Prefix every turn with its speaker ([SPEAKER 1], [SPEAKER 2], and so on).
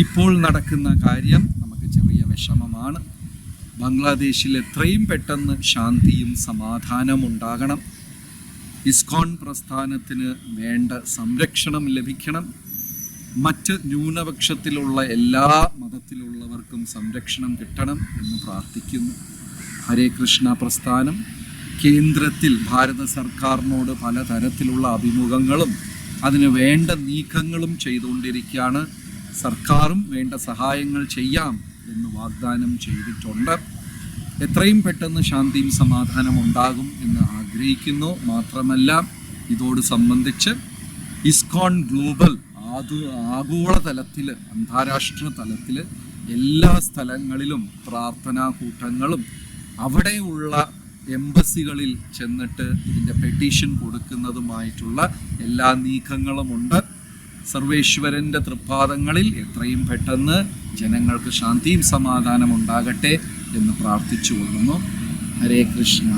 [SPEAKER 1] ഇപ്പോൾ നടക്കുന്ന കാര്യം നമുക്ക് ചെറിയ വിഷമമാണ്. ബംഗ്ലാദേശിൽ എത്രയും പെട്ടെന്ന് ശാന്തിയും സമാധാനവും ഉണ്ടാകണം. ഇസ്കോൺ പ്രസ്ഥാനത്തിന് വേണ്ട സംരക്ഷണം ലഭിക്കണം. മറ്റ് ന്യൂനപക്ഷത്തിലുള്ള എല്ലാ മതത്തിലുള്ളവർക്കും സംരക്ഷണം കിട്ടണം എന്ന് പ്രാർത്ഥിക്കുന്നു. ഹരേ കൃഷ്ണ പ്രസ്ഥാനം. കേന്ദ്രത്തിൽ ഭാരത സർക്കാരിനോട് പലതരത്തിലുള്ള അഭിമുഖങ്ങളും അതിന് വേണ്ട നീക്കങ്ങളും ചെയ്തുകൊണ്ടിരിക്കുകയാണ്. സർക്കാരും വേണ്ട സഹായങ്ങൾ ചെയ്യാം എന്ന് വാഗ്ദാനം ചെയ്തിട്ടുണ്ട്. എത്രയും പെട്ടെന്ന് ശാന്തിയും സമാധാനം ഉണ്ടാകും എന്ന് ആഗ്രഹിക്കുന്നു. മാത്രമല്ല ഇതോട് സംബന്ധിച്ച് ഇസ്കോൺ ഗ്ലോബൽ ആതു ആഗോളതലത്തിൽ അന്താരാഷ്ട്ര തലത്തിൽ എല്ലാ സ്ഥലങ്ങളിലും പ്രാർത്ഥനാ കൂട്ടങ്ങളും അവിടെയുള്ള എംബസികളിൽ ചെന്നിട്ട് ഇതിന്റെ പെറ്റീഷൻ കൊടുക്കുന്നതുമായിട്ടുള്ള എല്ലാ നീക്കങ്ങളുമുണ്ട്. സർവേശ്വരന്റെ തൃപ്പാദങ്ങളിൽ എത്രയും പെട്ടെന്ന് ജനങ്ങൾക്ക് ശാന്തിയും സമാധാനം ഉണ്ടാകട്ടെ എന്ന് പ്രാർത്ഥിച്ചു കൊള്ളുന്നു ഹരേ കൃഷ്ണ.